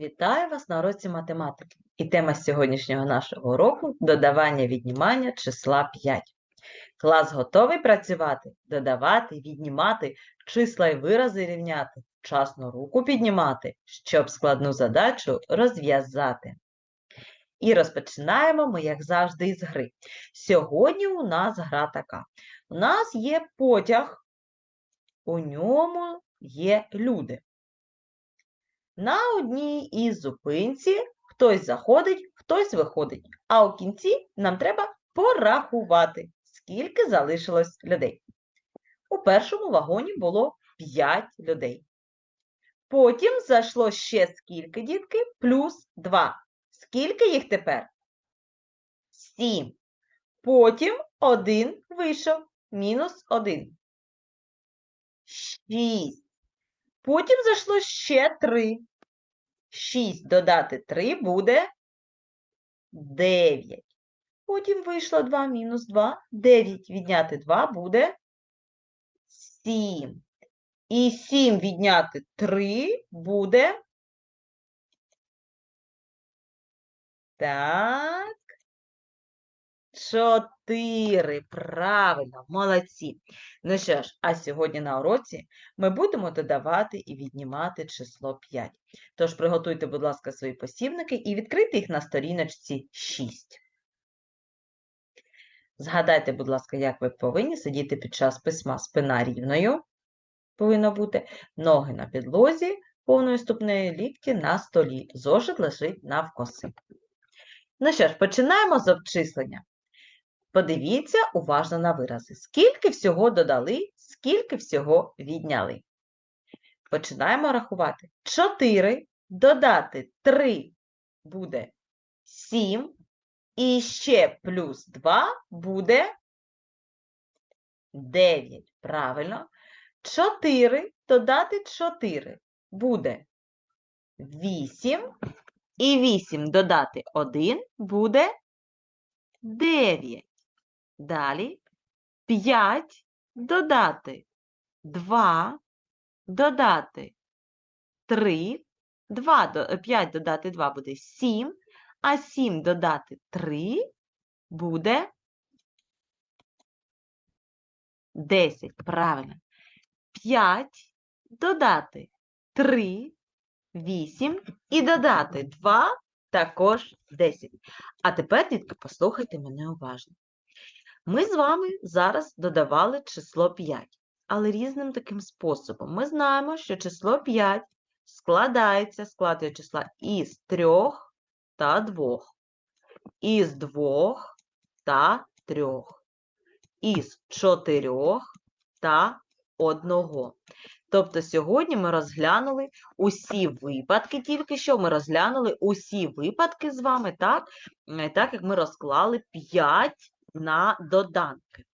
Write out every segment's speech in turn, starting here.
Вітаю вас на уроці математики. І тема сьогоднішнього нашого уроку – додавання віднімання числа 5. Клас готовий працювати, додавати, віднімати, числа й вирази рівняти, вчасно руку піднімати, щоб складну задачу розв'язати. І розпочинаємо ми, як завжди, із гри. Сьогодні у нас гра така. У нас є потяг, у ньому є люди. На одній із зупинці хтось заходить, хтось виходить, а у кінці нам треба порахувати, скільки залишилось людей. У першому вагоні було 5 людей. Потім зайшло ще скільки, дітки? Плюс 2. Скільки їх тепер? 7. Потім один вийшов, мінус 1. 6. Потім зайшло ще 3. 6 додати 3 буде 9. Потім вийшло 2 мінус 2. 9 відняти 2 буде 7. І 7 відняти 3 буде. Так. 4. Правильно, молодці. Ну що ж, а сьогодні на уроці ми будемо додавати і віднімати число 5. Тож приготуйте, будь ласка, свої посібники і відкрийте їх на сторіночці 6. Згадайте, будь ласка, як ви повинні сидіти під час письма спина рівною. Повинно бути ноги на підлозі, повною ступнею лікті на столі. Зошит лежить навкоси. Ну що ж, починаємо з обчислення. Подивіться уважно на вирази. Скільки всього додали, скільки всього відняли. Починаємо рахувати. 4 додати 3 буде 7. І ще плюс 2 буде 9. Правильно. 4 додати 4 буде 8. І 8 додати 1 буде 9. Далі 5 додати 2, додати 3, 2, 5 додати 2 буде 7, а 7 додати 3 буде 10. Правильно. 5 додати 3, 8 і додати 2 також 10. А тепер, дітки, послухайте мене уважно. Ми з вами зараз додавали число 5, але різним таким способом. Ми знаємо, що число 5 складається, склад числа із 3 та 2, із 2 та 3, із 4 та 1. Тобто сьогодні ми розглянули усі випадки, тільки що ми розглянули усі випадки з вами, так, е, так як ми розклали 5 на доданки.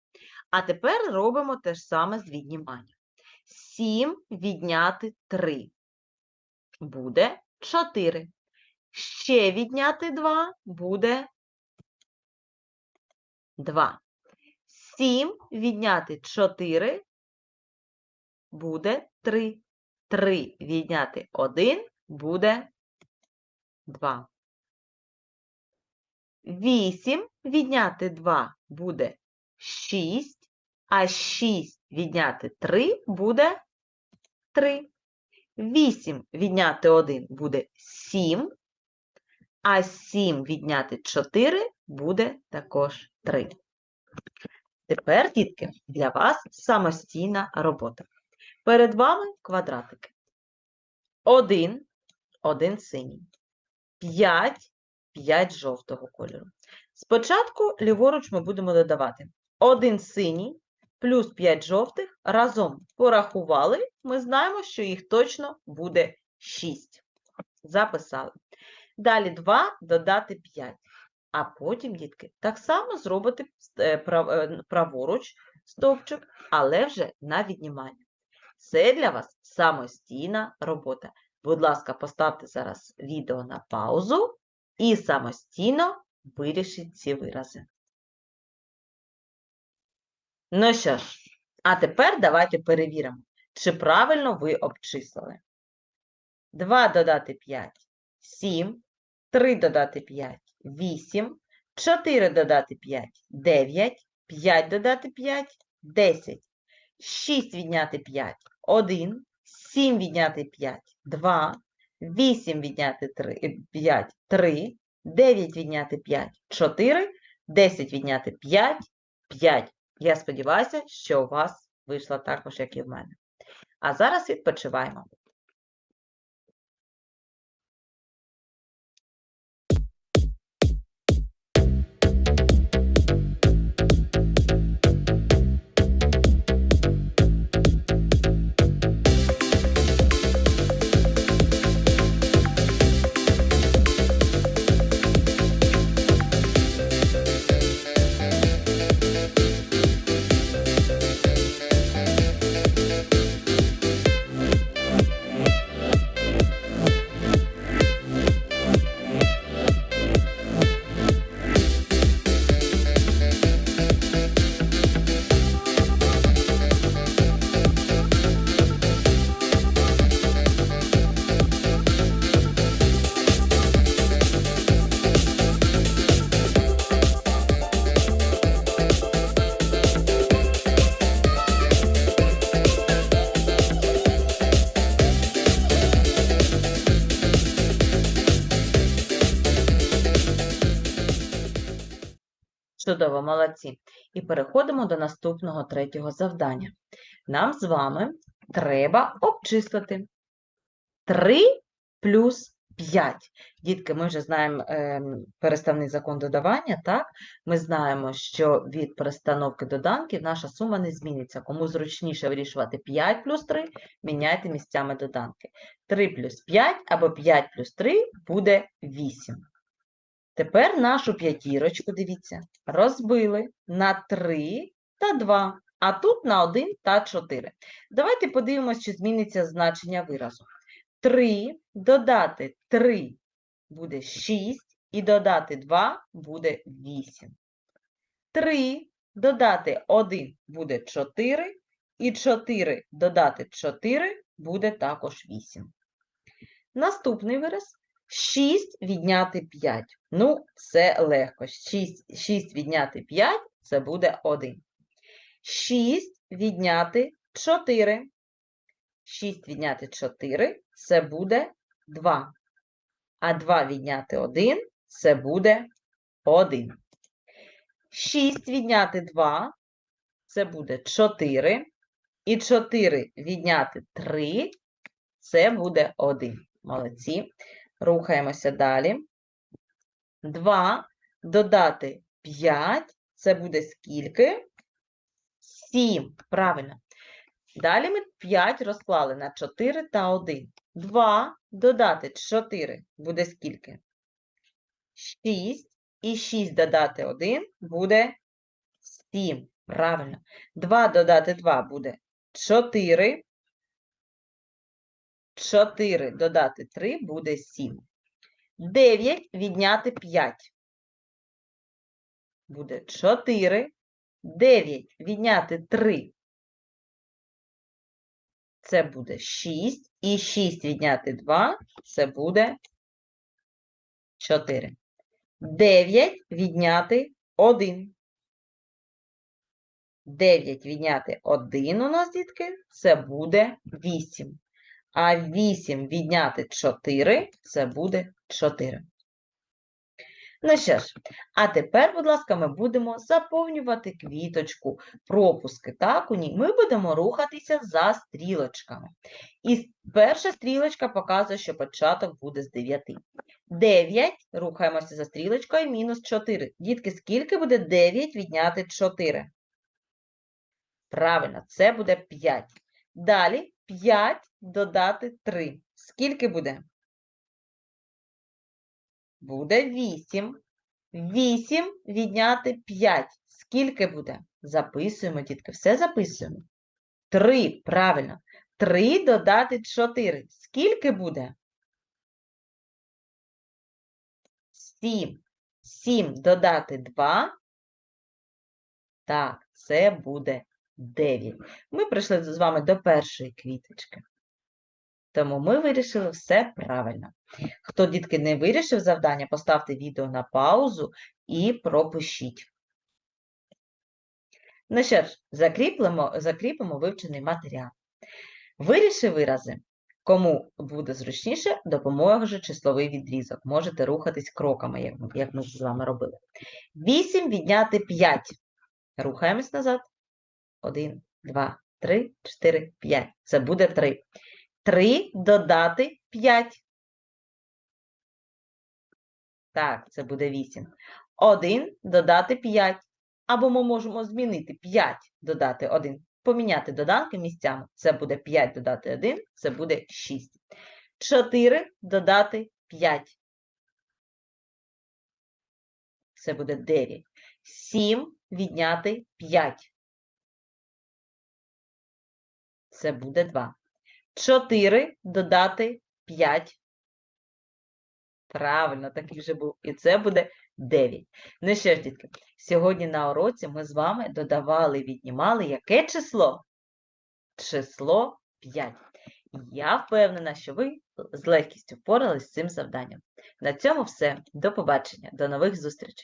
А тепер робимо те ж саме з відніманням. 7 відняти 3 буде 4. Ще відняти 2 буде 2. 7 відняти 4 буде 3. 3 відняти 1 буде 2. 8 відняти 2 буде 6, а 6 відняти 3 буде 3. 8 відняти 1 буде 7, а 7 відняти 4 буде також 3. Тепер, дітки, для вас самостійна робота. Перед вами квадратики. 1, 1 синій, 5, 5 жовтого кольору. Спочатку ліворуч ми будемо додавати 1 синій плюс 5 жовтих разом порахували, ми знаємо, що їх точно буде 6. Записали. Далі 2 додати 5. А потім, дітки, так само зробити е, е, праворуч стовпчик, але вже на віднімання. Це для вас самостійна робота. Будь ласка, поставте зараз відео на паузу і самостійно вирішіть ці вирази. Ну що ж, а тепер давайте перевіримо, чи правильно ви обчислили. 2 додати 5 7, 3 додати 5 – 8, 4 додати 5 – 9, 5 додати 5 – 10, 6 відняти 5 – 1, 7 відняти 5 – 2, 8 відняти 3, 5 – 3, 9 відняти 5 – 4, 10 відняти 5 – 5. Я сподіваюся, що у вас вийшло також, як і в мене. А зараз відпочиваємо. Чудово, молодці. І переходимо до наступного третього завдання. Нам з вами треба обчислити 3 плюс 5. Дітки, ми вже знаємо ем, переставний закон додавання, так? Ми знаємо, що від перестановки доданків наша сума не зміниться. Кому зручніше вирішувати 5 плюс 3, міняйте місцями доданки. 3 плюс 5 або 5 плюс 3 буде 8. Тепер нашу п'ятірочку, дивіться, розбили на 3 та 2, а тут на 1 та 4. Давайте подивимося, чи зміниться значення виразу. 3 додати 3 буде 6, і додати 2 буде 8. 3 додати 1 буде 4, і 4 додати 4 буде також 8. Наступний вираз 6 відняти 5. Ну, це легко. 6, 6 відняти 5 це буде 1. 6 відняти 4. 6 відняти 4 це буде 2. А 2 відняти 1 це буде 1. 6 відняти 2 це буде 4. І 4 відняти 3 це буде 1. Молодці. Рухаємося далі. 2 додати 5, це буде скільки? 7. Правильно. Далі ми 5 розклали на 4 та 1. 2 додати 4 буде скільки? 6. І 6 додати 1 буде 7. Правильно. 2 додати 2 буде 4. 4 додати 3 буде 7. 9 відняти 5. Буде 4. 9 відняти 3. Це буде 6. І 6 відняти 2. Це буде 4. 9 відняти 1. 9 відняти 1 у нас, дітки, це буде 8. А 8 відняти 4 це буде 4. Ну що ж, а тепер, будь ласка, ми будемо заповнювати квіточку, пропуски. Так, у ній ми будемо рухатися за стрілочками. І перша стрілочка показує, що початок буде з 9. 9, рухаємося за стрілочкою, мінус 4. Дітки, скільки буде 9 відняти 4? Правильно, це буде 5. Далі 5 додати 3. Скільки буде? Буде 8. 8 відняти 5. Скільки буде? Записуємо, дітки, все записуємо. 3, правильно. 3 додати 4. Скільки буде? 7. 7 додати 2. Так, це буде 9. Ми прийшли з вами до першої квіточки. Тому ми вирішили все правильно. Хто, дітки, не вирішив завдання, поставте відео на паузу і пропишіть. Ну що ж, закріплемо, закріпимо вивчений матеріал. Виріши вирази. Кому буде зручніше, допоможе числовий відрізок. Можете рухатись кроками, як ми, як ми з вами робили. 8 відняти 5. Рухаємось назад. 1, 2, 3, 4, 5. Це буде 3. 3 додати 5. Так, це буде 8. 1 додати 5. Або ми можемо змінити 5 додати 1. Поміняти доданки місцями. Це буде 5 додати 1, це буде 6. 4 додати 5. Це буде 9. 7 відняти 5. Це буде 2. 4 додати 5. Правильно, такий вже був. І це буде 9. Ну що ж, дітки, сьогодні на уроці ми з вами додавали, віднімали яке число? Число 5. Я впевнена, що ви з легкістю впорались з цим завданням. На цьому все. До побачення. До нових зустрічей.